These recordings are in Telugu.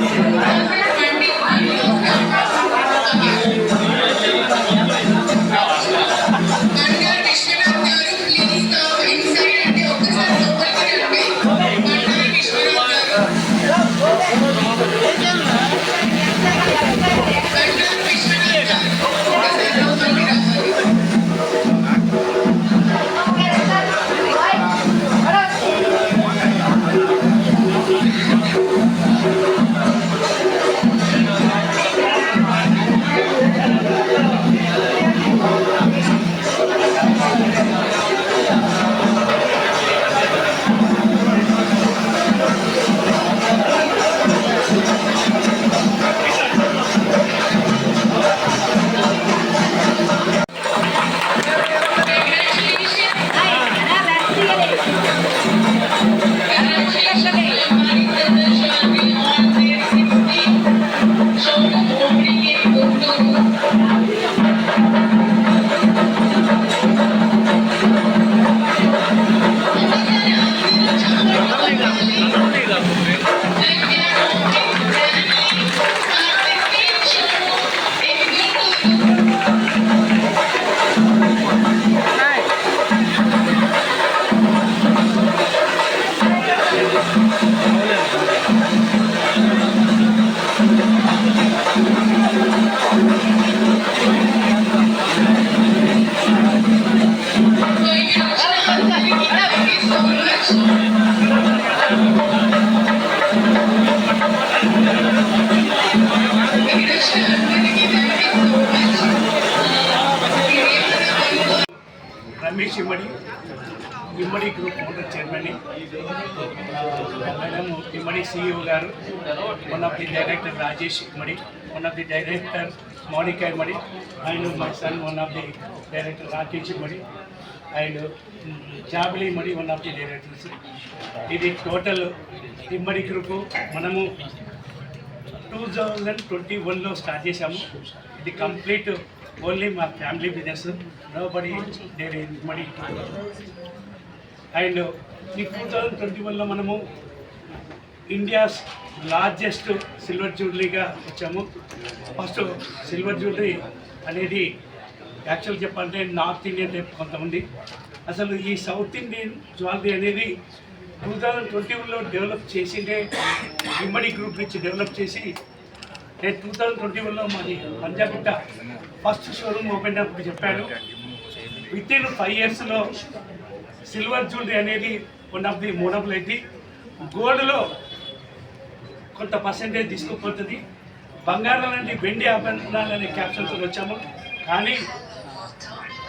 Obrigado. Ramesh Immadi. Immadi group owner chairman madam Immadi CEO గారు. One of the director Rajesh Immadi. One of the director Mounika Immadi. And my son one of the director Rakesh Immadi. And Jabili Immadi one of the directors ఇది టోటల్ ఇమ్మడి గ్రూపు మనము టూ థౌజండ్ ట్వంటీ వన్లో స్టార్ట్ చేశాము. ఇది కంప్లీట్ ఓన్లీ మా family business. Nobody there money and ఈ టూ థౌజండ్ ట్వంటీ వన్లో మనము ఇండియాస్ లార్జెస్ట్ సిల్వర్ జ్యువెలరీగా వచ్చాము. ఫస్ట్ సిల్వర్ జ్యువెలరీ అనేది యాక్చువల్ చెప్పాలంటే నార్త్ ఇండియన్ టైప్ కొంతమంది. అసలు ఈ సౌత్ ఇండియన్ జ్యువెలరీ అనేది టూ థౌజండ్ ట్వంటీ వన్లో డెవలప్ చేసిందే ఇమ్మడి గ్రూప్ నుంచి డెవలప్ చేసి నేను టూ థౌజండ్ ట్వంటీ వన్లో మాది పంజాబిట్ట ఫస్ట్ షోరూమ్ ఓపెన్ అప్ చెప్పాను విత్ ఇన్ ఫైవ్ ఇయర్స్లో సిల్వర్ జ్యువెలరీ అనేది వన్ ఆఫ్ ది మోడబుల్ గోల్డ్లో కొంత పర్సెంటేజ్ తీసుకుపోతుంది. బంగారం లాంటి వెండి ఆభరణాలు అనే క్యాప్షన్తో వచ్చాము. కానీ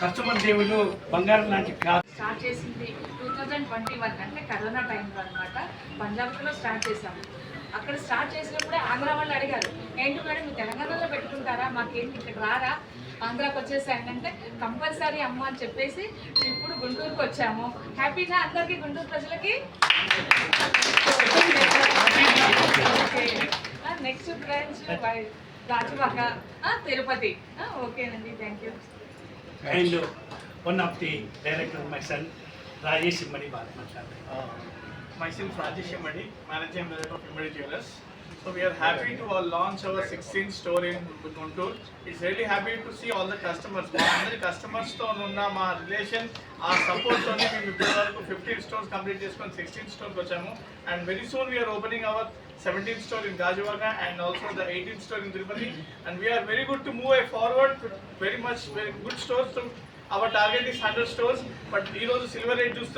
కస్టమర్ దేవుడు బంగారం లాంటి కాదు స్టార్ట్ చేసింది టూ థౌజండ్ ట్వంటీ వన్ అంటే కరోనా టైంలో అనమాట పంజాబ్లో స్టార్ట్ చేసాము అక్కడ స్టార్ట్ చేసినప్పుడే ఆంధ్ర వాళ్ళు అడిగారు ఏంటి మేడం మీరు తెలంగాణలో పెట్టుకుంటారా? మాకేంటి ఇక్కడ రారా? ఆంధ్రాకి వచ్చేసాయండి అంటే కంపల్సరీ అమ్మ అని చెప్పేసి ఇప్పుడు గుంటూరుకి వచ్చాము. హ్యాపీగా అందరికీ గుంటూరు ప్రజలకి. నెక్స్ట్ బ్రాంచ్ రాజువాక ఆ, తిరుపతి. ఆ, ఓకేనండి thank you and one of the director my son Rajesh Immadi బాగా myself Rajesh Imadi, Managing Director of Imadi Jewelers. So we are happy to uh, launch our 16th store in Guntur. It's really happy to see all the customers. మా అందరి customers తో ఉన్న మా రిలేషన్ ఆ సపోర్ట్ తోనే మేము ఇప్పటి వరకు ఫిఫ్టీన్ స్టోర్స్ కంప్లీట్ చేసుకొని సిక్స్టీన్ స్టోర్కి వచ్చాము and very soon we are opening our seventeen store in Gajuwaka and also the eighteen store in Tirupati and we are very good to move I forward very much very good stores our target is hundred stores but ఈ రోజు సిల్వర్ రేట్ చూస్తే